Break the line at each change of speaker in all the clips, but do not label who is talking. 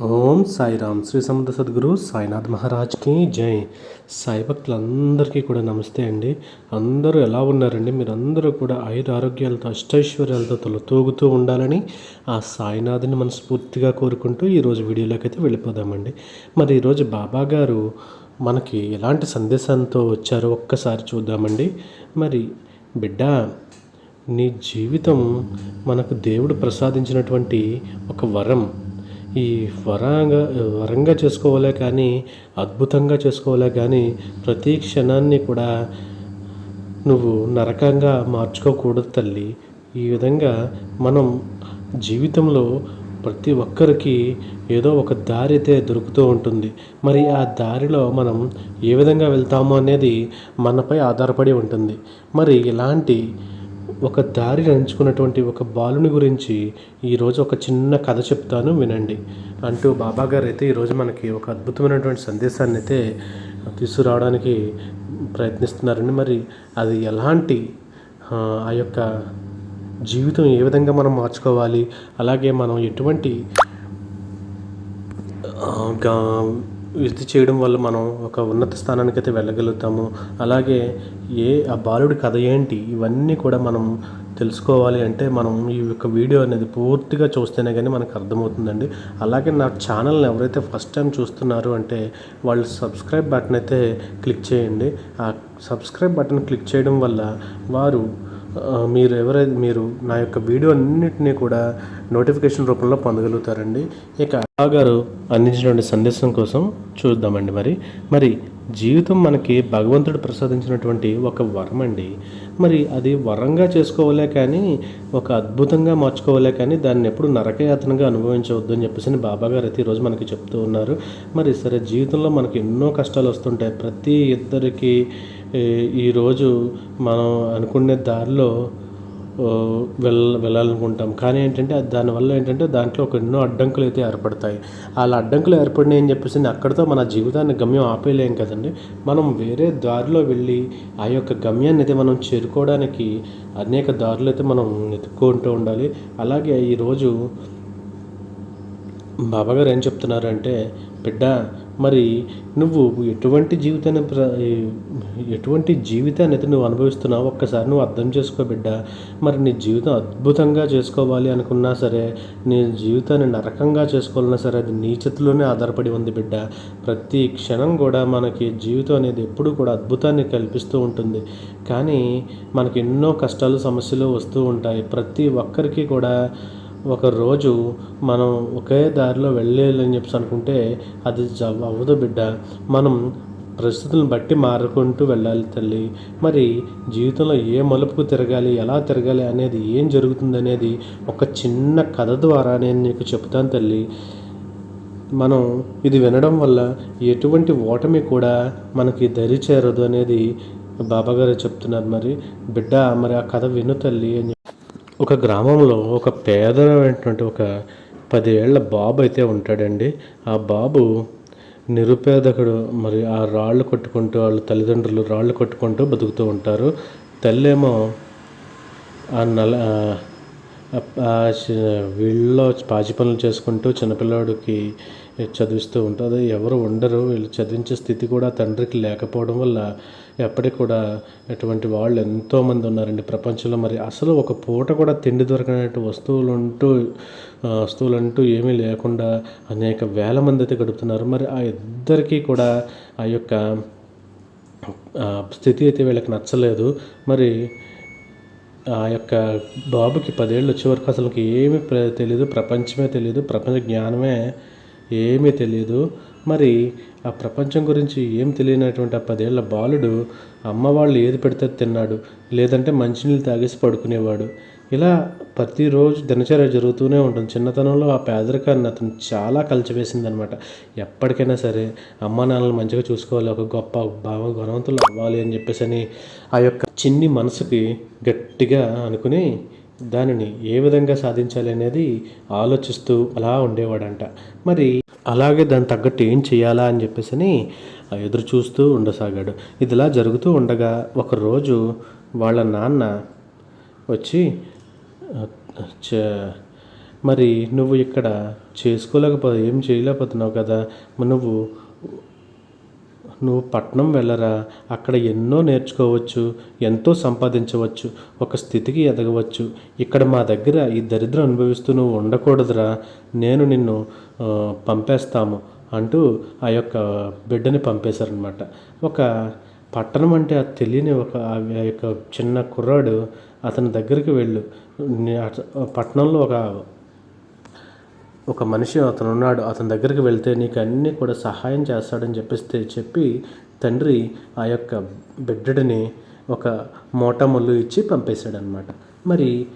ఓం సాయిరామ్ శ్రీ సముద్ర సద్గురు సాయినాథ్ మహారాజ్కి జై. సాయి భక్తులందరికీ కూడా నమస్తే అండి. అందరూ ఎలా ఉన్నారండి? మీరందరూ కూడా ఐదు ఆరోగ్యాలతో అష్టైశ్వర్యాలతో తొలతూగుతూ ఉండాలని ఆ సాయినాథుని మనస్ఫూర్తిగా కోరుకుంటూ ఈరోజు వీడియోలోకి అయితే వెళ్ళిపోదామండి. మరి ఈరోజు బాబా గారు మనకి ఎలాంటి సందేశంతో వచ్చారో ఒక్కసారి చూద్దామండి. మరి బిడ్డ నీ జీవితం మనకు దేవుడు ప్రసాదించినటువంటి ఒక వరం ఈ వరంగా వరంగా చేసుకోవాలే కానీ అద్భుతంగా చేసుకోవాలే కానీ ప్రతి క్షణాన్ని కూడా నువ్వు నరకంగా మార్చుకోకూడదు తల్లి. ఈ విధంగా మనం జీవితంలో ప్రతి ఒక్కరికి ఏదో ఒక దారి అయితే దొరుకుతూ ఉంటుంది. మరి ఆ దారిలో మనం ఏ విధంగా వెళ్తామో అనేది మనపై ఆధారపడి ఉంటుంది. మరి ఇలాంటి ఒక దారి ఎంచుకున్నటువంటి ఒక బాలుని గురించి ఈరోజు ఒక చిన్న కథ చెప్తాను వినండి. అంటూ బాబా గారు అయితే ఈరోజు మనకి ఒక అద్భుతమైనటువంటి సందేశాన్ని అయితే తీసుకురావడానికి ప్రయత్నిస్తున్నారండి. మరి అది ఎలాంటి ఆ, యొక్క జీవితం ఏ విధంగా మనం మార్చుకోవాలి? అలాగే మనం ఎటువంటి గా- ఇది చేయడం వల్ల మనం ఒక ఉన్నత స్థానానికి అయితే వెళ్ళగలుగుతాము. అలాగే ఏ ఆ బాలుడి కథ ఏంటి? ఇవన్నీ కూడా మనం తెలుసుకోవాలి అంటే మనం ఈ యొక్క వీడియో అనేది పూర్తిగా చూస్తేనే కానీ మనకు అర్థమవుతుందండి. అలాగే నా ఛానల్ని ఎవరైతే ఫస్ట్ టైం చూస్తున్నారు అంటే వాళ్ళు సబ్స్క్రైబ్ బటన్ అయితే క్లిక్ చేయండి. ఆ సబ్స్క్రైబ్ బటన్ క్లిక్ చేయడం వల్ల వారు మీరు ఎవరైతే మీరు నా యొక్క వీడియో అన్నింటినీ కూడా నోటిఫికేషన్ రూపంలో పొందగలుగుతారండి. ఇక ఆ గారు అందించినటువంటి సందేశం కోసం చూద్దామండి మరి. మరి జీవితం మనకి భగవంతుడు ప్రసాదించినటువంటి ఒక వరం అండి. మరి అది వరంగా చేసుకోవాలే కానీ ఒక అద్భుతంగా మార్చుకోవాలే కానీ దాన్ని ఎప్పుడు నరకయాతనగా అనుభవించవద్దు అని చెప్పేసి బాబా గారు అయితే ఈరోజు మనకి చెప్తూ ఉన్నారు. మరి సరే జీవితంలో మనకి ఎన్నో కష్టాలు వస్తుంటాయి. ప్రతి ఇద్దరికి ఈరోజు మనం అనుకునే దారిలో వెళ్ళ వెళ్ళాలనుకుంటాం. కానీ ఏంటంటే దానివల్ల ఏంటంటే దాంట్లో ఒక ఎన్నో అడ్డంకులు అయితే ఏర్పడతాయి. అలా అడ్డంకులు ఏర్పడినాయి అని చెప్పేసి అక్కడితో మన జీవితాన్ని గమ్యం ఆపేయలేం కదండి. మనం వేరే దారిలో వెళ్ళి ఆ యొక్క గమ్యాన్ని అయితే మనం చేరుకోవడానికి అనేక దారులు అయితే మనం వెతుక్కుంటూ ఉండాలి. అలాగే ఈరోజు బాబాగారు ఏం చెప్తున్నారంటే బిడ్డ మరి నువ్వు ఎటువంటి జీవితాన్ని ప్ర- ఎటువంటి జీవితాన్ని అయితే నువ్వు అనుభవిస్తున్నావు ఒక్కసారి నువ్వు అర్థం చేసుకో బిడ్డ. మరి నీ జీవితం అద్భుతంగా చేసుకోవాలి అనుకున్నా సరే నీ జీవితాన్ని నరకంగా చేసుకోవాలన్నా సరే అది నీ చేతిలోనే ఆధారపడి ఉంది బిడ్డ. ప్రతి క్షణం కూడా మనకి జీవితం అనేది ఎప్పుడు కూడా అద్భుతాన్ని కల్పిస్తూ ఉంటుంది. కానీ మనకి ఎన్నో కష్టాలు సమస్యలు వస్తూ ఉంటాయి. ప్రతి ఒక్కరికి కూడా ఒకరోజు మనం ఒకే దారిలో వెళ్ళాలని చెప్పి అనుకుంటే అది అవ్వదు బిడ్డ. మనం పరిస్థితులను బట్టి మారుకుంటూ వెళ్ళాలి తల్లి. మరి జీవితంలో ఏ మలుపుకు తిరగాలి ఎలా తిరగాలి అనేది ఏం జరుగుతుంది అనేది ఒక చిన్న కథ ద్వారా నేను నీకు చెప్తాను తల్లి. మనం ఇది వినడం వల్ల ఎటువంటి ఓటమి కూడా మనకి దరి చేరదు అనేది బాబాగారు చెప్తున్నారు మరి. బిడ్డ మరి ఆ కథ విను తల్లి అని ఒక గ్రామంలో ఒక పేదమైనటువంటి ఒక పదివేళ్ళ బాబు అయితే ఉంటాడండి. ఆ బాబు నిరుపేదకుడు మరి ఆ రాళ్ళు కొట్టుకుంటూ వాళ్ళ తల్లిదండ్రులు రాళ్ళు కొట్టుకుంటూ బతుకుతూ ఉంటారు. తల్లేమో ఆ నల ఆ- వీళ్ళలో పాచి పనులు చేసుకుంటూ చిన్నపిల్లాడికి చదివిస్తూ ఉంటుంది ఎవరు ఉండరు. వీళ్ళు చదివించే స్థితి కూడా తండ్రికి లేకపోవడం వల్ల ఎప్పటికి కూడా ఇటువంటి వాళ్ళు ఎంతోమంది ఉన్నారండి ప్రపంచంలో. మరి అసలు ఒక పూట కూడా తిండి దొరకనట్టు వస్తువులు అంటూ వస్తువులు అంటూ ఏమీ లేకుండా అనేక వేల మంది అయితే గడుపుతున్నారు. మరి ఆ ఇద్దరికీ కూడా ఆ యొక్క స్థితి అయితే వీళ్ళకి నచ్చలేదు. మరి ఆ యొక్క బాబుకి పదేళ్ళు వచ్చే వరకు అసలు ఏమీ తెలియదు ప్రపంచమే తెలియదు ప్రపంచ జ్ఞానమే ఏమీ తెలియదు మరి ఆ ప్రపంచం గురించి ఏం తెలియనటువంటి ఆ పదేళ్ళ బాలుడు అమ్మ వాళ్ళు ఏది పెడితే తిన్నాడు లేదంటే మంచినీళ్ళు తాగేసి పడుకునేవాడు. ఇలా ప్రతిరోజు దినచర్య జరుగుతూనే ఉంటుంది. చిన్నతనంలో ఆ పేదరికాన్ని అతను చాలా కలిచివేసింది అనమాట ఎప్పటికైనా సరే అమ్మ నాన్నలు మంచిగా చూసుకోవాలి ఒక గొప్ప భావ గుణవంతులు అవ్వాలి అని చెప్పేసి అని ఆ యొక్క చిన్ని మనసుకి గట్టిగా అనుకుని దానిని ఏ విధంగా సాధించాలి అనేది ఆలోచిస్తూ అలా ఉండేవాడంట. మరి అలాగే దాని తగ్గట్టు ఏం చేయాలా అని చెప్పేసి అని ఎదురు చూస్తూ ఉండసాగాడు. ఇదిలా జరుగుతూ ఉండగా ఒకరోజు వాళ్ళ నాన్న వచ్చి మరి నువ్వు ఇక్కడ చేసుకోలేకపో ఏం చేయలేకపోతున్నావు కదా? నువ్వు నువ్వు పట్నం వెళ్ళరా? అక్కడ ఎన్నో నేర్చుకోవచ్చు ఎంతో సంపాదించవచ్చు ఒక స్థితికి ఎదగవచ్చు. ఇక్కడ మా దగ్గర ఈ దరిద్రం అనుభవిస్తూ నువ్వు ఉండకూడదురా. నేను నిన్ను పంపేస్తాము అంటూ ఆ యొక్క బిడ్డని పంపేశారనమాట ఒక పట్టణం అంటే అది తెలియని ఒక ఆ యొక్క చిన్న కుర్రాడు అతని దగ్గరికి వెళ్ళు. పట్టణంలో ఒక ఒక మనిషి అతను ఉన్నాడు. అతని దగ్గరికి వెళ్తే నీకు అన్నీ కూడా సహాయం చేస్తాడని చెప్పిస్తే చెప్పి తండ్రి ఆ యొక్క బిడ్డడిని ఒక మోటా ముళ్ళు ఇచ్చి పంపేశాడనమాట మరి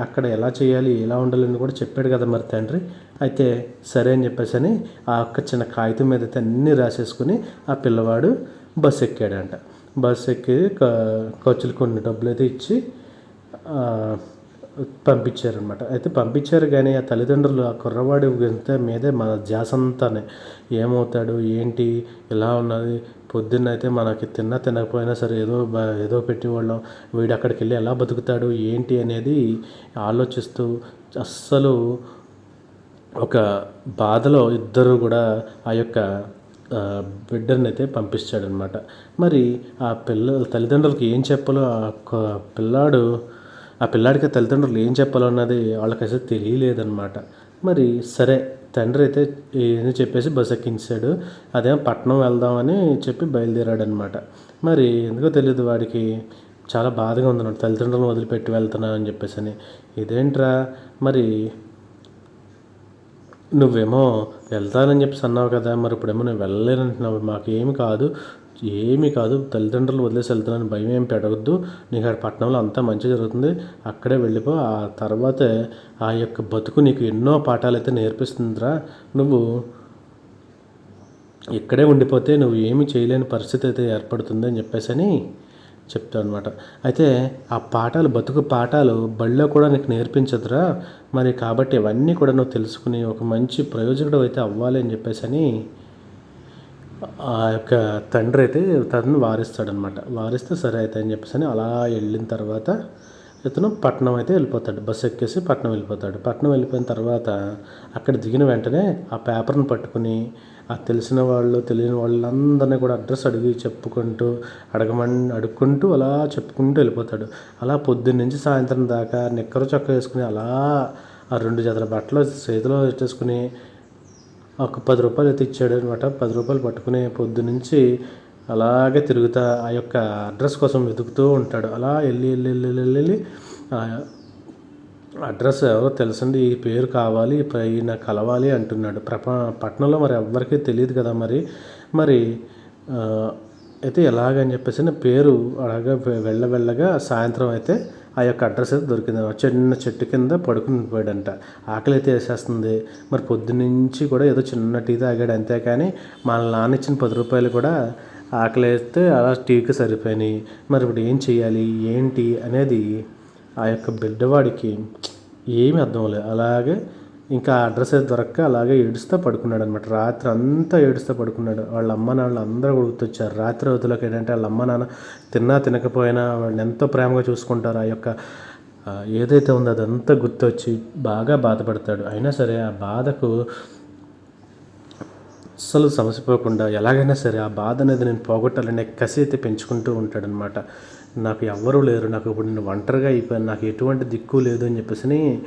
అక్కడ ఎలా చేయాలి ఎలా ఉండాలని కూడా చెప్పాడు కదా మరి తండ్రి. అయితే సరే అని చెప్పేసి అని ఆ ఒక్క చిన్న కాగితం మీద అయితే అన్నీ రాసేసుకుని ఆ పిల్లవాడు బస్సు ఎక్కాడంట. బస్సు ఎక్కి ఖర్చులు కొన్ని డబ్బులు అయితే ఇచ్చి పంపించారనమాట అయితే పంపించారు కానీ ఆ తల్లిదండ్రులు ఆ కుర్రవాడి ఇంత మీదే మన ధ్యాస అంతానే ఏమవుతాడు? ఏంటి? ఎలా ఉన్నది? పొద్దున్న అయితే మనకి తిన్నా తినకపోయినా సరే ఏదో ఏదో పెట్టేవాళ్ళం. వీడు అక్కడికి వెళ్ళి ఎలా బతుకుతాడు? ఏంటి అనేది ఆలోచిస్తూ అస్సలు ఒక బాధలో ఇద్దరు కూడా ఆ యొక్క బిడ్డర్ని బిడ్డని అయితే పంపించాడనమాట మరి ఆ పిల్ల తల్లిదండ్రులకి ఏం చెప్పాలో ఆ పిల్లాడు ఆ పిల్లాడికి తల్లిదండ్రులు ఏం చెప్పాలో అన్నది వాళ్ళకి తెలియలేదన్నమాట. మరి సరే తండ్రి అయితే ఏం చెప్పేసి బస్ ఎక్కించాడు. అదేమో పట్నం వెళ్దామని చెప్పి బయలుదేరాడనమాట మరి ఎందుకో తెలియదు వాడికి. చాలా బాధగా ఉందన్నమాట తల్లిదండ్రులను వదిలిపెట్టి వెళ్తున్నా అని చెప్పేసి అని ఇదేంట్రా? మరి నువ్వేమో వెళ్తానని చెప్పేసి అన్నావు కదా. మరి ఇప్పుడేమో నేను వెళ్ళలేనంటున్నావు. మాకేమి కాదు. ఏమీ కాదు. తల్లిదండ్రులు వదిలేసి వెళ్తున్నాను భయం ఏం పెడవద్దు నీకు అక్కడ పట్టణంలో అంతా మంచి జరుగుతుంది. అక్కడే వెళ్ళిపో. ఆ తర్వాత ఆ యొక్క బతుకు నీకు ఎన్నో పాఠాలు అయితే నేర్పిస్తుందిరా. నువ్వు ఇక్కడే ఉండిపోతే నువ్వు ఏమి చేయలేని పరిస్థితి అయితే ఏర్పడుతుంది అని చెప్పేసి అని చెప్తాను అనమాట అయితే ఆ పాఠాలు బతుకు పాఠాలు బడిలో కూడా నీకు నేర్పించదురా. మరి కాబట్టి ఇవన్నీ కూడా నువ్వు తెలుసుకుని ఒక మంచి ప్రయోజకుడు అయితే అవ్వాలి అని చెప్పేసి అని ఆ యొక్క తండ్రి అయితే తనను వారిస్తాడనమాట. వారిస్తే సరే అయితే అని చెప్పేసి అని అలా వెళ్ళిన తర్వాత ఇతను పట్నం అయితే వెళ్ళిపోతాడు. బస్సు ఎక్కేసి పట్నం వెళ్ళిపోతాడు. పట్నం వెళ్ళిపోయిన తర్వాత అక్కడ దిగిన వెంటనే ఆ పేపర్ను పట్టుకుని ఆ తెలిసిన వాళ్ళు తెలియని వాళ్ళందరినీ కూడా అడ్రస్ అడిగి చెప్పుకుంటూ అడగమని అడుక్కుంటూ అలా చెప్పుకుంటూ వెళ్ళిపోతాడు. అలా పొద్దున్న నుంచి సాయంత్రం దాకా నిక్కరు చొక్క వేసుకుని అలా ఆ రెండు జతల బట్టలు చేతిలో పెట్టేసుకుని ఒక పది రూపాయలు అయితే ఇచ్చాడు అనమాట పది రూపాయలు పట్టుకుని పొద్దు నుంచి అలాగే తిరుగుతా ఆ యొక్క అడ్రస్ కోసం వెతుకుతూ ఉంటాడు. అలా వెళ్ళి వెళ్ళి వెళ్ళి వెళ్ళి వెళ్ళి అడ్రస్ ఎవరో తెలుసండి ఈ పేరు కావాలి ప- ఈయన కలవాలి అంటున్నాడు. ప్రప పట్టణంలో మరి ఎవ్వరికీ తెలియదు కదా మరి. మరి అయితే ఎలాగని చెప్పేసి నా పేరు అలాగా వెళ్ళ వెళ్ళగా సాయంత్రం అయితే ఆ యొక్క అడ్రస్ అయితే దొరికింది చిన్న చెట్టు కింద పడుకుని పోయాడంట. ఆకలి అయితే వేసేస్తుంది. మరి పొద్దునుంచి కూడా ఏదో చిన్న టీ తాగాడు అంతే కానీ మా నాన్న ఇచ్చిన పది రూపాయలు కూడా ఆకలి వేస్తే అలా టీకి సరిపోయినాయి. మరి ఇప్పుడు ఏం చేయాలి ఏంటి? అనేది ఆ యొక్క బిడ్డవాడికి ఏమీ అర్థం లేదు అలాగే ఇంకా ఆ అడ్రస్ అయితే దొరక్క అలాగే ఏడుస్తూ పడుకున్నాడు అనమాట రాత్రి అంతా ఏడుస్తూ పడుకున్నాడు. వాళ్ళ అమ్మ నాన్న అందరూ కూడా గుర్తొచ్చారు. రాత్రి రోజులకు ఏంటంటే వాళ్ళ అమ్మ నాన్న తిన్నా తినకపోయినా వాళ్ళని ఎంతో ప్రేమగా చూసుకుంటారు. ఆ యొక్క ఏదైతే ఉందో అదంతా గుర్తొచ్చి బాగా బాధపడతాడు. అయినా సరే ఆ బాధకు అస్సలు సమసిపోకుండా ఎలాగైనా సరే ఆ బాధ అనేది నేను పోగొట్టాలనే కసి అయితే పెంచుకుంటూ ఉంటాడనమాట నాకు ఎవ్వరూ లేరు. నాకు ఇప్పుడు నేను ఒంటరిగా అయిపోయాను. నాకు ఎటువంటి దిక్కు లేదు అని చెప్పేసి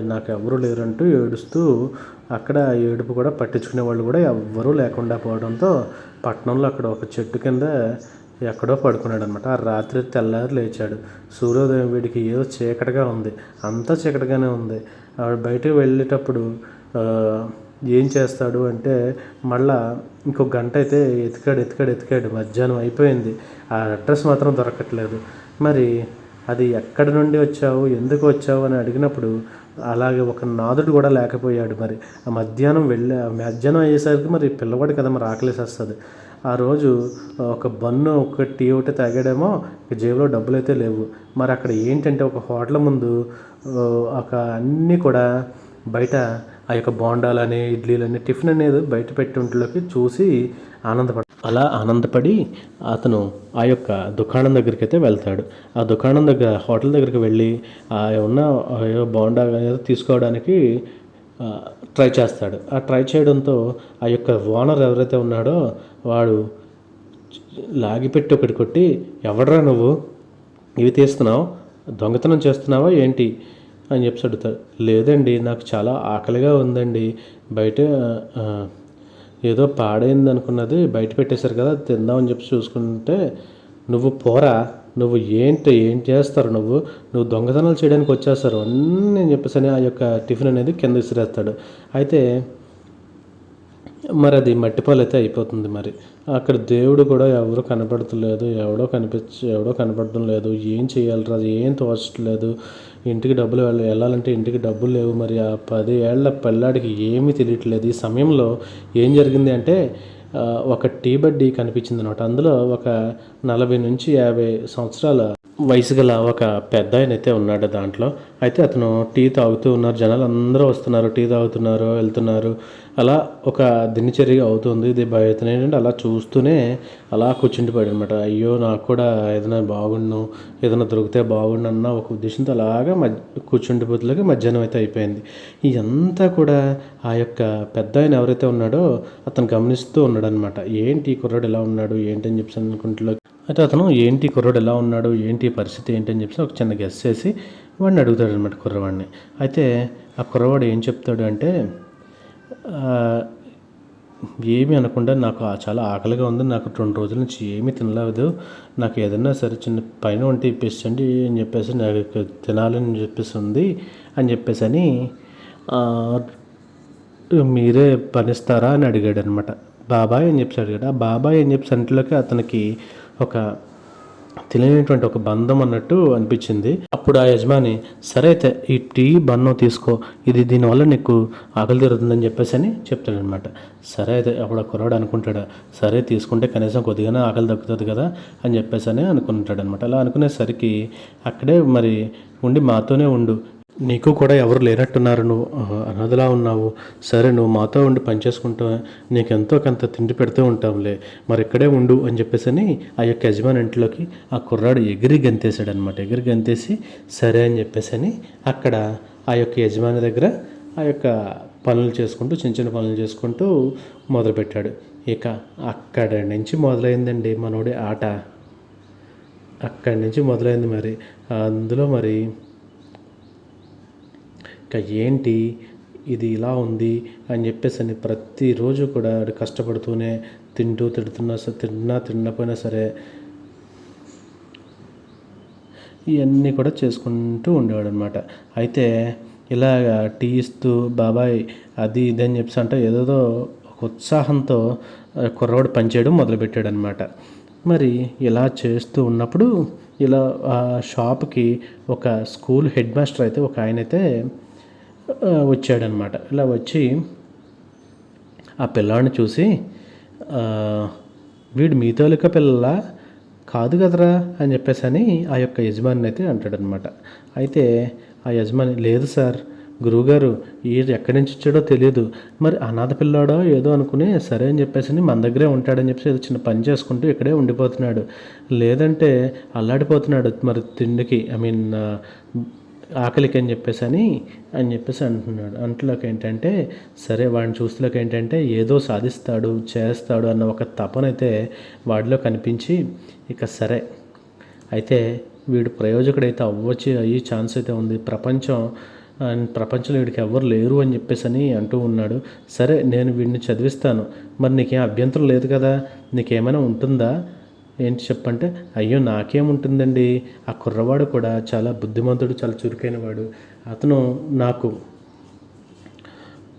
నాకు ఎవ్వరూ లేరు అంటూ ఏడుస్తూ అక్కడ ఏడుపు కూడా పట్టించుకునే వాళ్ళు కూడా ఎవ్వరూ లేకుండా పోవడంతో పట్టణంలో అక్కడ ఒక చెట్టు కింద ఎక్కడో పడుకున్నాడు అనమాట ఆ రాత్రి తెల్లారి లేచాడు. సూర్యోదయం వీడికి ఏదో చీకటిగా ఉంది. అంతా చీకటిగానే ఉంది. బయటకు వెళ్ళేటప్పుడు ఏం చేస్తాడు అంటే మళ్ళా ఇంకో గంట అయితే ఎతికాడు ఎతికాడు ఎతికాడు. మధ్యాహ్నం అయిపోయింది. ఆ అడ్రస్ మాత్రం దొరకట్లేదు. మరి అది ఎక్కడి నుండి వచ్చావు? ఎందుకు వచ్చావు? అని అడిగినప్పుడు అలాగే ఒక నాదుడు కూడా లేకపోయాడు మరి. ఆ మధ్యాహ్నం వెళ్ళి ఆ మధ్యాహ్నం అయ్యేసరికి మరి పిల్లవాడు కదా మరి ఆకలేసేస్తుంది. ఆ రోజు ఒక బన్ను ఒక టీ ఒకటి తాగాడేమో జేబులో డబ్బులు అయితే లేవు. మరి అక్కడ ఏంటంటే ఒక హోటల్ ముందు ఒక అన్నీ కూడా బయట ఆ యొక్క బోండాలని ఇడ్లీలని టిఫిన్ అనేది బయట పెట్టి చూసి ఆనందపడ అలా ఆనందపడి అతను ఆ యొక్క దుకాణం దగ్గరికి అయితే వెళ్తాడు. ఆ దుకాణం దగ్గర హోటల్ దగ్గరికి వెళ్ళి ఆ ఉన్న ఆ బోండా తీసుకోవడానికి ట్రై చేస్తాడు. ఆ ట్రై చేయడంతో ఆ యొక్క ఓనర్ ఎవరైతే ఉన్నాడో వాడు లాగిపెట్టి ఒకటి కొట్టి ఎవడరా నువ్వు? ఇవి తీస్తున్నావు? దొంగతనం చేస్తున్నావా? ఏంటి? అని చెప్పి అడుగుతాడు లేదండి నాకు చాలా ఆకలిగా ఉందండి. బయట ఏదో పాడైంది అనుకున్నది బయట పెట్టేశారు కదా తిందామని చెప్పి చూసుకుంటే నువ్వు పోరా నువ్వు ఏంటి ఏం చేస్తారు నువ్వు? నువ్వు దొంగతనాలు చేయడానికి వచ్చేస్తారు. అన్నీ చెప్పేసి అని ఆ యొక్క టిఫిన్ అనేది కింద విసిరేస్తాడు. అయితే మరి అది మట్టిపాలు అయితే అయిపోతుంది మరి. అక్కడ దేవుడు కూడా ఎవరు కనపడతలేదు ఎవడో కనిపించ ఎవడో కనపడడం లేదు. ఏం చేయాలిరా ఏం తోచట్లేదు. ఇంటికి డబ్బులు వెళ్ళాలంటే ఇంటికి డబ్బులు లేవు. మరి ఆ పది ఏళ్ళ పిల్లాడికి ఏమీ తెలియట్లేదు. ఈ సమయంలో ఏం జరిగింది అంటే ఒక టీ బడ్డీ కనిపించింది అనమాట అందులో ఒక నలభై నుంచి యాభై సంవత్సరాల వయసు గల ఒక పెద్ద ఆయన అయితే ఉన్నాడు దాంట్లో. అయితే అతను టీ తాగుతూ ఉన్నారు. జనాలు అందరూ వస్తున్నారు. టీ తాగుతున్నారు వెళ్తున్నారు. అలా ఒక దినచర్య అవుతుంది. ఇది భయతనే ఏంటంటే అలా చూస్తూనే అలా కూర్చుండిపోయాడు అనమాట అయ్యో నాకు కూడా ఏదైనా బాగుండు ఏదైనా దొరికితే బాగుండు అన్న ఒక ఉద్దేశంతో అలాగా మధ్య కూర్చుండిపోతులకి మధ్యాహ్నం అయితే అయిపోయింది. ఇదంతా కూడా ఆ యొక్క పెద్ద ఆయన ఎవరైతే ఉన్నాడో అతను గమనిస్తూ ఉన్నాడు అనమాట ఏంటి ఈ కుర్రాడు ఎలా ఉన్నాడు ఏంటి అని చెప్పి అనుకుంటులో అయితే అతను ఏంటి కుర్రాడు ఎలా ఉన్నాడు ఏంటి పరిస్థితి ఏంటి అని చెప్పి ఒక చిన్న గెస్ చేసి వాడిని అడుగుతాడు అనమాట కుర్రవాడిని. అయితే ఆ కుర్రవాడు ఏం చెప్తాడు అంటే ఏమీ అనకుండా నాకు ఆ- చాలా ఆకలిగా ఉంది. నాకు రెండు రోజుల నుంచి ఏమీ తినలేదు. నాకు ఏదన్నా సరే చిన్న పైన ఉంటే ఇప్పించండి అని చెప్పేసి నాకు తినాలని చెప్పేసి ఉంది అని చెప్పేసి అని మీరే పనిస్తారా అని అడిగాడు అనమాట బాబాయ్ అని చెప్పి అడిగాడు. ఆ బాబాయ్ అని చెప్పి అంటలోకి అతనికి ఒక తెలియనటువంటి ఒక బంధం అన్నట్టు అనిపించింది. అప్పుడు ఆ యజమాని సరే అయితే ఈ టీ బన్ను తీసుకో. ఇది దీనివల్ల నీకు ఆకలి తీరుతుందని చెప్పేసి అని చెప్తాడనమాట సరే అయితే అప్పుడు ఆ కుర్రాడు అనుకుంటాడు సరే తీసుకుంటే కనీసం కొద్దిగానే ఆకలి దక్కుతుంది కదా అని చెప్పేసి అని అనుకుంటాడనమాట అలా అనుకునేసరికి అక్కడే మరి ఉండి మాతోనే ఉండు. నీకు కూడా ఎవరు లేనట్టున్నారు నువ్వు. అన్నదిలా ఉన్నావు. సరే నువ్వు మాతో ఉండి పనిచేసుకుంటా నీకెంతో కొంత తిండి పెడుతూ ఉంటాంలే మరి ఇక్కడే ఉండు అని చెప్పేసి అని ఆ యొక్క యజమాని ఇంట్లోకి ఆ కుర్రాడు ఎగిరి గంతేశాడు అనమాట ఎగిరి గంతేసి సరే అని చెప్పేసి అని అక్కడ ఆ యొక్క యజమాని దగ్గర ఆ యొక్క పనులు చేసుకుంటూ చిన్న చిన్న పనులు చేసుకుంటూ మొదలుపెట్టాడు. ఇక అక్కడ నుంచి మొదలైందండి మనోడి ఆట. అక్కడి నుంచి మొదలైంది మరి. అందులో మరి ఇక ఏంటి? ఇది ఇలా ఉంది అని చెప్పేసి అని ప్రతిరోజు కూడా కష్టపడుతూనే తింటూ తిడుతున్నా సరే తిన్నా తినకపోయినా సరే ఇవన్నీ కూడా చేసుకుంటూ ఉండేవాడు అనమాట అయితే ఇలాగ టీ ఇస్తూ బాబాయ్ అది ఇది అని చెప్పేసి అంటే ఏదేదో ఒక ఉత్సాహంతో కుర్రవాడు పనిచేయడం మొదలుపెట్టాడు అనమాట మరి ఇలా చేస్తూ ఉన్నప్పుడు ఇలా ఆ షాప్కి ఒక స్కూల్ హెడ్ మాస్టర్ అయితే ఒక ఆయన అయితే వచ్చాడనమాట. ఇలా వచ్చి ఆ పిల్లాడిని చూసి వీడు మీ తోలిక పిల్ల కాదు కదరా? అని చెప్పేసి అని ఆ యొక్క యజమాని అయితే అంటాడనమాట. అయితే ఆ యజమాని లేదు సార్ గురువుగారు ఈ ఎక్కడి నుంచి వచ్చాడో తెలియదు మరి అనాథ పిల్లాడో ఏదో అనుకుని సరే అని చెప్పేసి అని మన దగ్గరే ఉంటాడని చెప్పేసి ఏదో చిన్న పని చేసుకుంటూ ఇక్కడే ఉండిపోతున్నాడు. లేదంటే అల్లాడిపోతున్నాడు మరి తిండికి. ఐ మీన్ ఆకలికి అని చెప్పేసి అని అని చెప్పేసి అంటున్నాడు. అంట్లోకి ఏంటంటే సరే వాడిని చూస్తులోకి ఏంటంటే ఏదో సాధిస్తాడు చేస్తాడు అన్న ఒక తపనైతే వాడిలో కనిపించి ఇక సరే. అయితే వీడు ప్రయోజకుడైతే అవ్వచ్చు అయ్యే ఛాన్స్ అయితే ఉంది. ప్రపంచం ఆ, ప్రపంచంలో వీడికి ఎవరు లేరు అని చెప్పేసి అని అంటూ ఉన్నాడు. సరే నేను వీడిని చదివిస్తాను. మరి నీకేం అభ్యంతరం లేదు కదా? నీకేమైనా ఉంటుందా? ఏంటి చెప్పంటే అయ్యో నాకేముంటుందండి? ఆ కుర్రవాడు కూడా చాలా బుద్ధిమంతుడు చాలా చురుకైన వాడు అతను నాకు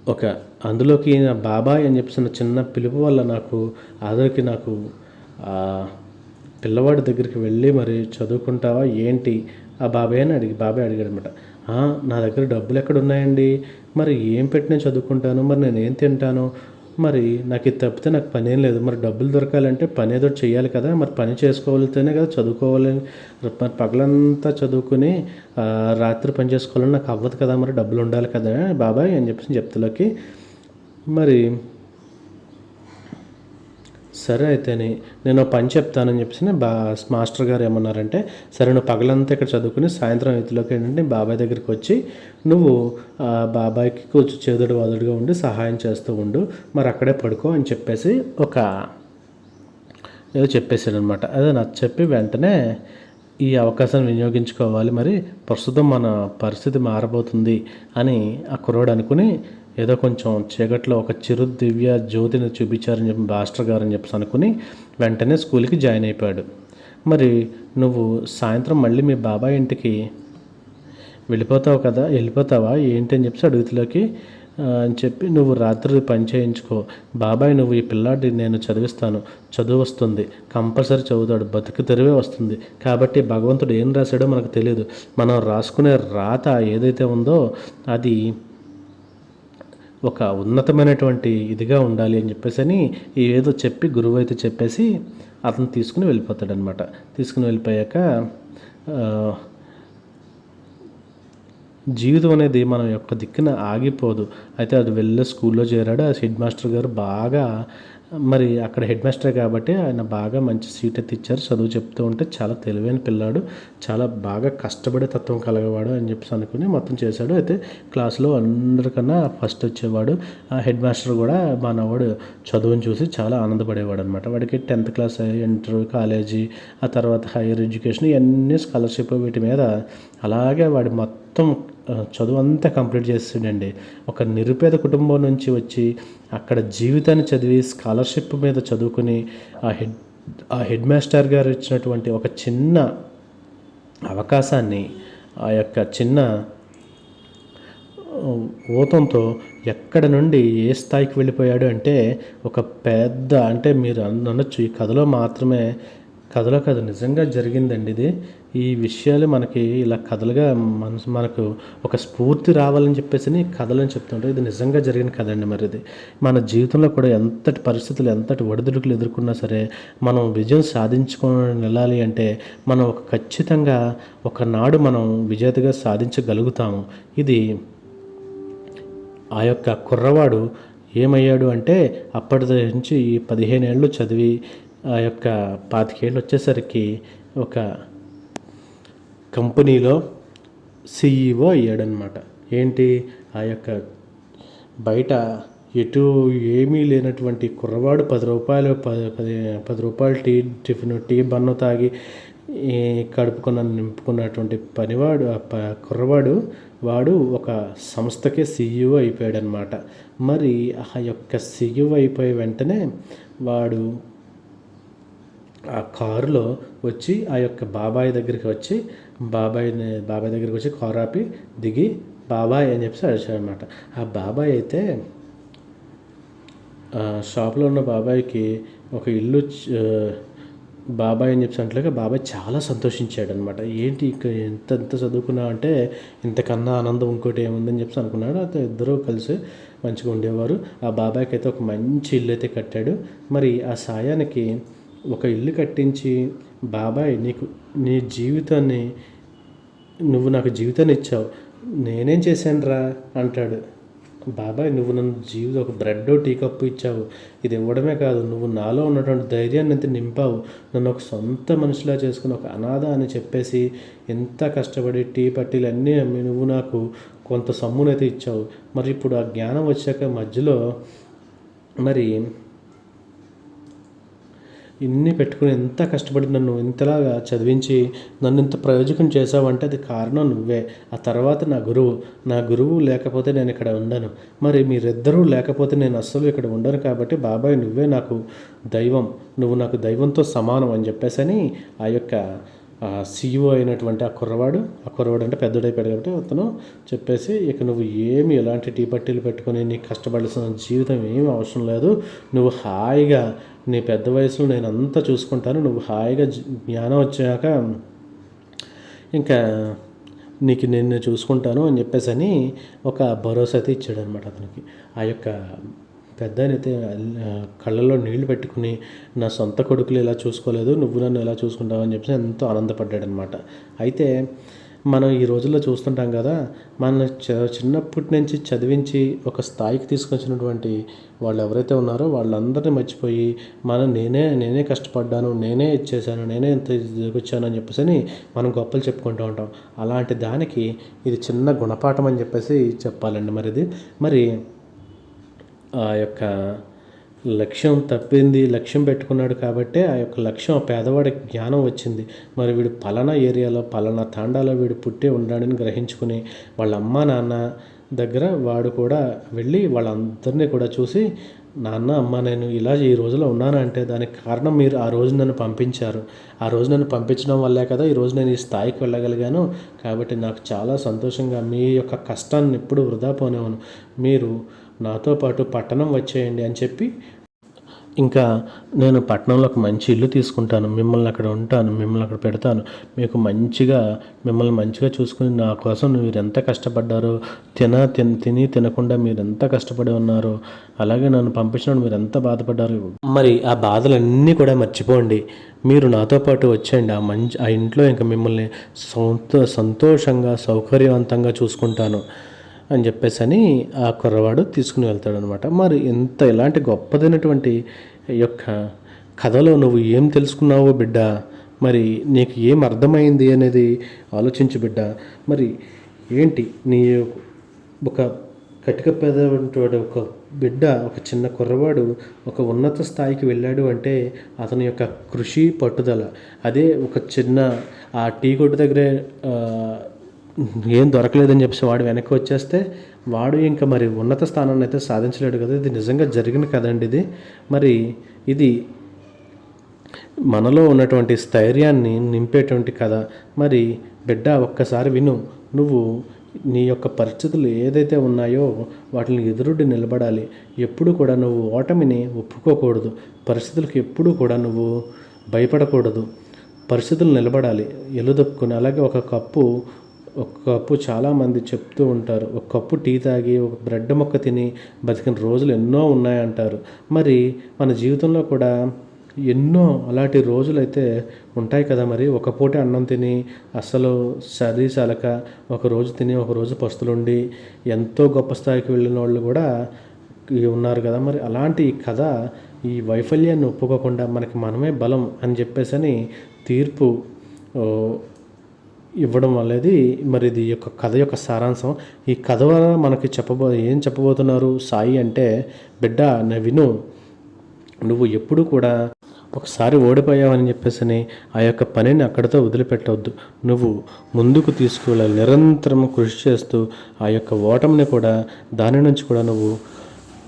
ఒక అందులోకి నా బాబాయ్ అని చెప్పేసిన చిన్న పిలుపు వల్ల నాకు ఆదరికి నాకు పిల్లవాడి దగ్గరికి వెళ్ళి మరి చదువుకుంటావా ఏంటి? ఆ బాబాయ్ అని అడిగి బాబాయ్ అడిగాడు అనమాట నా దగ్గర డబ్బులు ఎక్కడ ఉన్నాయండి మరి ఏం పెట్టి నేను చదువుకుంటాను? మరి నేను ఏం తింటాను? మరి నాకు ఇది తప్పితే నాకు పని ఏం లేదు. మరి డబ్బులు దొరకాలంటే పని ఏదో చేయాలి కదా. మరి పని చేసుకోవాలితేనే కదా చదువుకోవాలని మరి పగలంతా చదువుకుని రాత్రి పని చేసుకోవాలని నాకు అవ్వదు కదా. మరి డబ్బులు ఉండాలి కదా బాబాయ్ అని చెప్పేసి చెప్తలోకి మరి సరే అయితేని నేను పని చెప్తానని చెప్పేసి బా మాస్టర్ గారు ఏమన్నారంటే సరే నువ్వు పగలంతా ఇక్కడ చదువుకుని సాయంత్రం ఐదులోకి ఏంటంటే బాబాయ్ దగ్గరికి వచ్చి నువ్వు ఆ బాబాయ్కి కొంచెం చేదుడు వదుడుగా ఉండి సహాయం చేస్తూ ఉండు మరి అక్కడే పడుకో అని చెప్పేసి ఒక ఏదో చెప్పేశాడు అనమాట అదే నాకు చెప్పి వెంటనే ఈ అవకాశాన్ని వినియోగించుకోవాలి మరి ప్రస్తుతం మన పరిస్థితి మారబోతుంది అని ఆ కుర్రోడు అనుకుని ఏదో కొంచెం చీకట్లో ఒక చిరు దివ్య జ్యోతిని చూపించారని చెప్పి మాస్టర్ గారు అని చెప్పేసి అనుకుని వెంటనే స్కూల్కి జాయిన్ అయిపోయాడు. మరి నువ్వు సాయంత్రం మళ్ళీ మీ బాబాయ్ ఇంటికి వెళ్ళిపోతావు కదా వెళ్ళిపోతావా ఏంటి అని చెప్పి అడుగుతులోకి అని చెప్పి నువ్వు రాత్రి పని చేయించుకో బాబాయ్ నువ్వు ఈ పిల్లాడి నేను చదివిస్తాను చదువు వస్తుంది కంపల్సరీ చదువుతాడు బతుకు తెరివే వస్తుంది. కాబట్టి భగవంతుడు ఏం రాశాడో మనకు తెలియదు మనం రాసుకునే రాత ఏదైతే ఉందో అది ఒక ఉన్నతమైనటువంటి ఇదిగా ఉండాలి అని చెప్పేసి అని ఏదో చెప్పి గురువు అయితే చెప్పేసి అతను తీసుకుని వెళ్ళిపోతాడనమాట తీసుకుని వెళ్ళిపోయాక జీవితం అనేది మనం యొక్క దిక్కున ఆగిపోదు. అయితే అది వెళ్ళే స్కూల్లో చేరాడు. ఆ హెడ్ మాస్టర్ గారు బాగా మరి అక్కడ హెడ్ మాస్టర్ కాబట్టి ఆయన బాగా మంచి సీట్ అయితే ఇచ్చారు. చదువు చెప్తూ ఉంటే చాలా తెలివైన పిల్లాడు. చాలా బాగా కష్టపడే తత్వం కలగవాడు అని చెప్పేసి అనుకుని మొత్తం చేశాడు. అయితే క్లాస్లో అందరికన్నా ఫస్ట్ వచ్చేవాడు. ఆ హెడ్ మాస్టర్ కూడా మా నవ్వాడు చదువుని చూసి చాలా ఆనందపడేవాడు అనమాట వాడికి టెన్త్ క్లాస్ ఇంటర్ కాలేజీ ఆ తర్వాత హైయర్ ఎడ్యుకేషన్ ఇవన్నీ స్కాలర్షిప్ వీటి మీద అలాగే వాడి మొత్తం చదువు అంతా కంప్లీట్ చేస్తుండండి. ఒక నిరుపేద కుటుంబం నుంచి వచ్చి అక్కడ జీవితాన్ని చదివి స్కాలర్షిప్ మీద చదువుకుని ఆ హెడ్ ఆ హెడ్ మాస్టర్ గారు ఇచ్చినటువంటి ఒక చిన్న అవకాశాన్ని ఆ యొక్క చిన్న ఊతంతో ఎక్కడ నుండి ఏ స్థాయికి వెళ్ళిపోయాడు అంటే ఒక పెద్ద అంటే మీరు అనొచ్చు ఈ కథలో మాత్రమే కథలో కథ నిజంగా జరిగిందండి ఇది. ఈ విషయాలు మనకి ఇలా కథలుగా మనసు మనకు ఒక స్ఫూర్తి రావాలని చెప్పేసి కథలని చెప్తుంటారు. ఇది నిజంగా జరిగిన కథ అండి మరి ఇది. మన జీవితంలో కూడా ఎంతటి పరిస్థితులు ఎంతటి ఒడిదుడుకులు ఎదుర్కొన్నా సరే మనం విజయం సాధించుకొని వెళ్ళాలి అంటే మనం ఒక ఖచ్చితంగా ఒకనాడు మనం విజేతగా సాధించగలుగుతాము. ఇది ఆ యొక్క కుర్రవాడు ఏమయ్యాడు అంటే అప్పటి నుంచి ఈ పదిహేను ఏళ్ళు చదివి ఆ యొక్క పాతికేళ్ళు వచ్చేసరికి ఒక కంపెనీలో సిఈఓ అయ్యాడనమాట ఏంటి? ఆ యొక్క బయట ఎటు ఏమీ లేనటువంటి కుర్రవాడు పది రూపాయలు పది పది పది రూపాయలు టీ టిఫిన్ టీ బన్ను తాగి కడుపుకున్న నింపుకున్నటువంటి పనివాడు ఆ ప కుర్రవాడు వాడు ఒక సంస్థకే సీఈఓ అయిపోయాడనమాట మరి ఆ యొక్క సీఈఓ అయిపోయే వెంటనే వాడు ఆ కారులో వచ్చి ఆ యొక్క బాబాయ్ దగ్గరికి వచ్చి బాబాయ్ని బాబాయ్ దగ్గరికి వచ్చి కారు ఆపి దిగి బాబాయ్ అని చెప్పేసి అడిచాడనమాట ఆ బాబాయ్ అయితే షాప్లో ఉన్న బాబాయ్కి ఒక ఇల్లు బాబాయ్ అని చెప్పి అంటలేక బాబాయ్ చాలా సంతోషించాడు అనమాట ఏంటి ఇక ఎంత ఎంత చదువుకున్నావు అంటే ఇంతకన్నా ఆనందం ఇంకోటి ఏముందని చెప్పి అనుకున్నాడు. అయితే ఇద్దరూ కలిసి మంచిగా ఉండేవారు. ఆ బాబాయ్కి అయితే ఒక మంచి ఇల్లు అయితే కట్టాడు. మరి ఆ సాయానికి ఒక ఇల్లు కట్టించి బాబాయ్ నీకు నీ జీవితాన్ని నువ్వు నాకు జీవితాన్ని ఇచ్చావు. నేనేం చేశానురా? అంటాడు. బాబాయ్ నువ్వు నన్ను జీవితం ఒక బ్రెడ్ టీ కప్పు ఇచ్చావు. ఇది ఇవ్వడమే కాదు నువ్వు నాలో ఉన్నటువంటి ధైర్యాన్ని ఎంత నింపావు. నన్ను ఒక సొంత మనిషిలా చేసుకుని ఒక అనాథ అని చెప్పేసి ఎంత కష్టపడి టీ పట్టీలు అన్నీ అమ్మి నువ్వు నాకు కొంత సమ్మునైతే ఇచ్చావు. మరి ఇప్పుడు ఆ జ్ఞానం వచ్చాక మధ్యలో మరి ఇన్ని పెట్టుకుని ఎంత కష్టపడి నన్ను ఇంతలాగా చదివించి నన్ను ఇంత ప్రయోజకం చేసావంటే అది కారణం నువ్వే. ఆ తర్వాత నా గురువు. నా గురువు లేకపోతే నేను ఇక్కడ ఉండను. మరి మీరిద్దరూ లేకపోతే నేను అస్సలు ఇక్కడ ఉండను కాబట్టి బాబాయ్ నువ్వే నాకు దైవం. నువ్వు నాకు దైవంతో సమానం అని చెప్పేసి అని ఆ యొక్క సీఈఓ అయినటువంటి ఆ కుర్రవాడు ఆ కుర్రవాడు అంటే పెద్దడైపోయాడు కాబట్టి అతను చెప్పేసి ఇక నువ్వు ఏమి ఎలాంటి టీ పట్టీలు పెట్టుకొని నీకు కష్టపడాల్సిన జీవితం ఏమి అవసరం లేదు. నువ్వు హాయిగా నీ పెద్ద వయసులో నేను అంతా చూసుకుంటాను. నువ్వు హాయిగా జ్ఞానం వచ్చాక ఇంకా నీకు నేను చూసుకుంటాను అని చెప్పేసి అని ఒక భరోసా అయితే ఇచ్చాడు అనమాట అతనికి. ఆ యొక్క పెద్ద అయితే కళ్ళల్లో నీళ్ళు పెట్టుకుని నా సొంత కొడుకులు ఇలా చూసుకోలేదు నువ్వు నన్ను ఎలా చూసుకుంటావు? అని చెప్పేసి ఎంతో ఆనందపడ్డాడు అనమాట అయితే మనం ఈ రోజుల్లో చూస్తుంటాం కదా మన చ చిన్నప్పటి నుంచి చదివించి ఒక స్థాయికి తీసుకొచ్చినటువంటి వాళ్ళు ఎవరైతే ఉన్నారో వాళ్ళందరినీ మర్చిపోయి మనం నేనే నేనే కష్టపడ్డాను నేనే ఇచ్చేసాను నేనే ఇంత వచ్చాను అని చెప్పేసి అని మనం గొప్పలు చెప్పుకుంటూ ఉంటాం. అలాంటి దానికి ఇది చిన్న గుణపాఠం అని చెప్పేసి చెప్పాలండి మరి ఇది మరి ఆ యొక్క లక్ష్యం తప్పింది లక్ష్యం పెట్టుకున్నాడు కాబట్టి ఆ యొక్క లక్ష్యం ఆ పేదవాడికి జ్ఞానం వచ్చింది. మరి వీడు పలానా ఏరియాలో పలానా తాండాలో వీడు పుట్టే ఉన్నాడని గ్రహించుకుని వాళ్ళ అమ్మ నాన్న దగ్గర వాడు కూడా వెళ్ళి వాళ్ళందరినీ కూడా చూసి నాన్న అమ్మ నేను ఇలా ఈ రోజులో ఉన్నానంటే దానికి కారణం మీరు ఆ రోజు నన్ను పంపించారు. ఆ రోజు నన్ను పంపించడం వల్లే కదా ఈ రోజు నేను ఈ స్థాయికి వెళ్ళగలిగాను. కాబట్టి నాకు చాలా సంతోషంగా మీ యొక్క కష్టాన్ని ఎప్పుడు వృధా పోనేవాను మీరు నాతో పాటు పట్టణం వచ్చేయండి అని చెప్పి ఇంకా నేను పట్టణంలో ఒక మంచి ఇల్లు తీసుకుంటాను. మిమ్మల్ని అక్కడ ఉంటాను మిమ్మల్ని అక్కడ పెడతాను. మీకు మంచిగా మిమ్మల్ని మంచిగా చూసుకుని నా కోసం మీరు ఎంత కష్టపడ్డారో తిన తిన తిని తినకుండా మీరు ఎంత కష్టపడి ఉన్నారో అలాగే నన్ను పంపించినప్పుడు మీరు ఎంత బాధపడ్డారు మరి ఆ బాధలన్నీ కూడా మర్చిపోండి. మీరు నాతో పాటు వచ్చేయండి. ఆ మంచి ఆ ఇంట్లో ఇంకా మిమ్మల్ని సంతో సంతోషంగా సౌకర్యవంతంగా చూసుకుంటాను. అని చెప్పేసి అని ఆ కుర్రవాడు తీసుకుని వెళ్తాడు అనమాట మరి ఇంత ఇలాంటి గొప్పదైనటువంటి యొక్క కథలో నువ్వు ఏం తెలుసుకున్నావో బిడ్డ? మరి నీకు ఏం అర్థమైంది అనేది ఆలోచించు బిడ్డ. మరి ఏంటి నీ ఒక కటిక పెదవంటి ఒక బిడ్డ ఒక చిన్న కుర్రవాడు ఒక ఉన్నత స్థాయికి వెళ్ళాడు అంటే అతని యొక్క కృషి పట్టుదల. అదే ఒక చిన్న ఆ టీ కొట్టు దగ్గరే ఏం దొరకలేదని చెప్పేసి వాడు వెనక్కి వచ్చేస్తే వాడు ఇంకా మరి ఉన్నత స్థానాన్ని అయితే సాధించలేడు కదా. ఇది నిజంగా జరిగిన కదండి ఇది. మరి ఇది మనలో ఉన్నటువంటి స్థైర్యాన్ని నింపేటువంటి కథ. మరి బిడ్డ ఒక్కసారి విను. నువ్వు నీ యొక్క పరిస్థితులు ఏదైతే ఉన్నాయో వాటిని ఎదురుడి నిలబడాలి. ఎప్పుడు కూడా నువ్వు ఓటమిని ఒప్పుకోకూడదు. పరిస్థితులకు ఎప్పుడూ కూడా నువ్వు భయపడకూడదు. పరిస్థితులు నిలబడాలి. ఎలుదొక్కుని అలాగే ఒక కప్పు ఒక కప్పు చాలామంది చెప్తూ ఉంటారు ఒక కప్పు టీ తాగి ఒక బ్రెడ్ మొక్క తిని బతికిన రోజులు ఎన్నో ఉన్నాయంటారు. మరి మన జీవితంలో కూడా ఎన్నో అలాంటి రోజులు అయితే ఉంటాయి కదా మరి. ఒక పూట అన్నం తిని అస్సలు సరి సలక ఒక రోజు తిని ఒక రోజు పస్తులుండి ఎంతో గొప్ప స్థాయికి వెళ్ళిన వాళ్ళు కూడా ఉన్నారు కదా మరి. అలాంటి ఈ కథ ఈ వైఫల్యాన్ని ఒప్పుకోకుండా మనకి మనమే బలం అని చెప్పేసి అని తీర్పు ఇవ్వడం అనేది మరి ఇది యొక్క కథ యొక్క సారాంశం. ఈ కథ వల్ల మనకి చెప్పబో ఏం చెప్పబోతున్నారు? సాయి అంటే బిడ్డ నా విను. నువ్వు ఎప్పుడు కూడా ఒకసారి ఓడిపోయావని చెప్పేసి ఆ యొక్క పనిని అక్కడితో వదిలిపెట్టవద్దు. నువ్వు ముందుకు తీసుకువెళ్ళ నిరంతరం కృషి చేస్తూ ఆ యొక్క ఓటమిని కూడా దాని నుంచి కూడా నువ్వు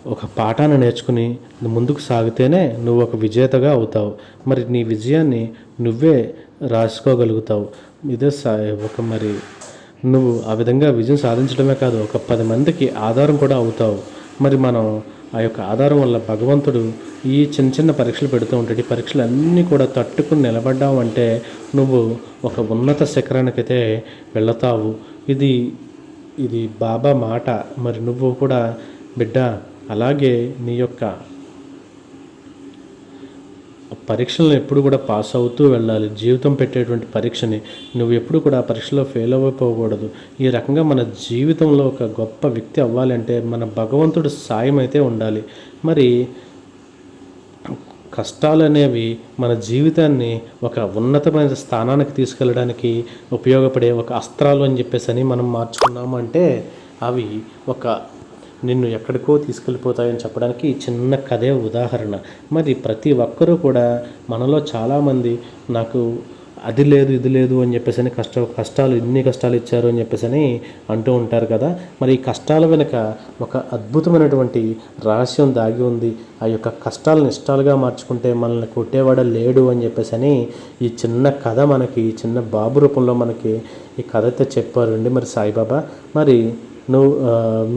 ఒక పాఠాన్ని నేర్చుకుని ముందుకు సాగితేనే నువ్వు ఒక విజేతగా అవుతావు. మరి నీ విజయాన్ని నువ్వే రాసుకోగలుగుతావు. ఇదే సా ఒక మరి నువ్వు ఆ విధంగా విజయం సాధించడమే కాదు ఒక పది మందికి ఆధారం కూడా అవుతావు. మరి మనం ఆ యొక్క ఆధారం వల్ల భగవంతుడు ఈ చిన్న చిన్న పరీక్షలు పెడుతూ ఉంటాడు. ఈ పరీక్షలు అన్నీ కూడా తట్టుకుని నిలబడ్డావు అంటే నువ్వు ఒక ఉన్నత శిఖరానికైతే వెళతావు. ఇది ఇది బాబా మాట. మరి నువ్వు కూడా బిడ్డ అలాగే నీ యొక్క పరీక్షలను ఎప్పుడు కూడా పాస్ అవుతూ వెళ్ళాలి. జీవితం పెట్టేటువంటి పరీక్షని నువ్వు ఎప్పుడు కూడా ఆ పరీక్షలో ఫెయిల్ అవ్వకపోకూడదు ఈ రకంగా మన జీవితంలో ఒక గొప్ప వ్యక్తి అవ్వాలంటే మన భగవంతుడు సాయం అయితే ఉండాలి. మరి కష్టాలు అనేవి మన జీవితాన్ని ఒక ఉన్నతమైన స్థానానికి తీసుకెళ్ళడానికి ఉపయోగపడే ఒక అస్త్రాలు అని చెప్పేసి అని మనం మార్చుకున్నామంటే అవి ఒక నిన్ను ఎక్కడికో తీసుకెళ్ళిపోతాయని చెప్పడానికి ఈ చిన్న కథే ఉదాహరణ. మరి ప్రతి ఒక్కరూ కూడా మనలో చాలామంది నాకు అది లేదు ఇది లేదు అని చెప్పేసి అని కష్ట కష్టాలు ఇన్ని కష్టాలు ఇచ్చారు అని చెప్పేసి అని అంటూ ఉంటారు కదా. మరి ఈ కష్టాల వెనుక ఒక అద్భుతమైనటువంటి రహస్యం దాగి ఉంది. ఆ యొక్క కష్టాలను ఇష్టాలుగా మార్చుకుంటే మనల్ని కొట్టేవాడ లేడు అని చెప్పేసి అని ఈ చిన్న కథ మనకి చిన్న బాబు రూపంలో మనకి ఈ కథ అయితే చెప్పారండి మరి సాయిబాబా. మరి నువ్వు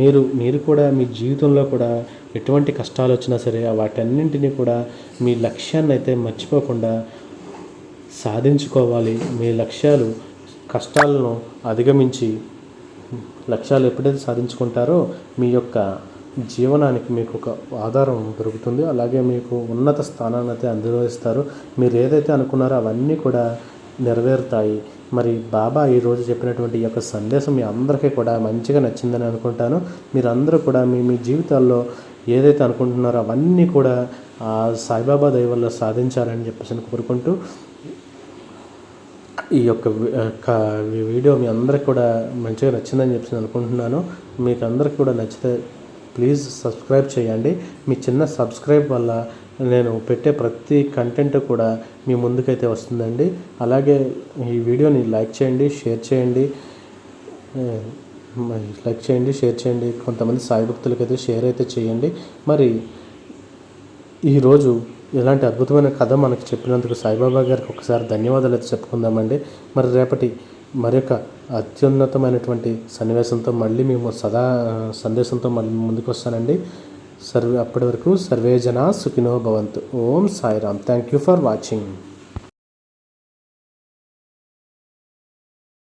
మీరు మీరు కూడా మీ జీవితంలో కూడా ఎటువంటి కష్టాలు వచ్చినా సరే వాటన్నింటినీ కూడా మీ లక్ష్యాన్ని అయితే మర్చిపోకుండా సాధించుకోవాలి. మీ లక్ష్యాలు కష్టాలను అధిగమించి లక్ష్యాలు ఎప్పుడైతే సాధించుకుంటారో మీ యొక్క జీవనానికి మీకు ఒక ఆధారం దొరుకుతుంది. అలాగే మీకు ఉన్నత స్థానాన్ని అయితే అనుభవిస్తారు మీరు ఏదైతే అనుకున్నారో అవన్నీ కూడా నెరవేరుతాయి. మరి బాబా ఈరోజు చెప్పినటువంటి ఈ యొక్క సందేశం మీ అందరికీ కూడా మంచిగా నచ్చిందని అనుకుంటాను. మీరందరూ కూడా మీ మీ జీవితాల్లో ఏదైతే అనుకుంటున్నారో అవన్నీ కూడా సాయిబాబా దయ వల్ల సాధించాలని చెప్పేసి కోరుకుంటూ ఈ యొక్క వీడియో మీ అందరికి కూడా మంచిగా నచ్చిందని చెప్పి అనుకుంటున్నాను. మీకు అందరికి కూడా నచ్చితే ప్లీజ్ సబ్స్క్రైబ్ చేయండి. మీ చిన్న సబ్స్క్రైబ్ వల్ల నేను పెట్టే ప్రతి కంటెంట్ కూడా మీ ముందుకైతే వస్తుందండి. అలాగే ఈ వీడియోని లైక్ చేయండి షేర్ చేయండి. లైక్ చేయండి షేర్ చేయండి. కొంతమంది సాయి భక్తులకి అయితే షేర్ అయితే చేయండి. మరి ఈరోజు ఇలాంటి అద్భుతమైన కథ మనకు చెప్పినందుకు సాయిబాబా గారికి ఒకసారి ధన్యవాదాలు అయితే చెప్పుకుందామండి. మరి రేపటి మరొక అత్యున్నతమైనటువంటి సన్నివేశంతో మళ్ళీ మేము సదా సందేశంతో మళ్ళీ ముందుకు వస్తానండి సర్వే అప్పటి వరకు సర్వే జన సుఖినో భవంతు. ఓం Sairam. Thank you for watching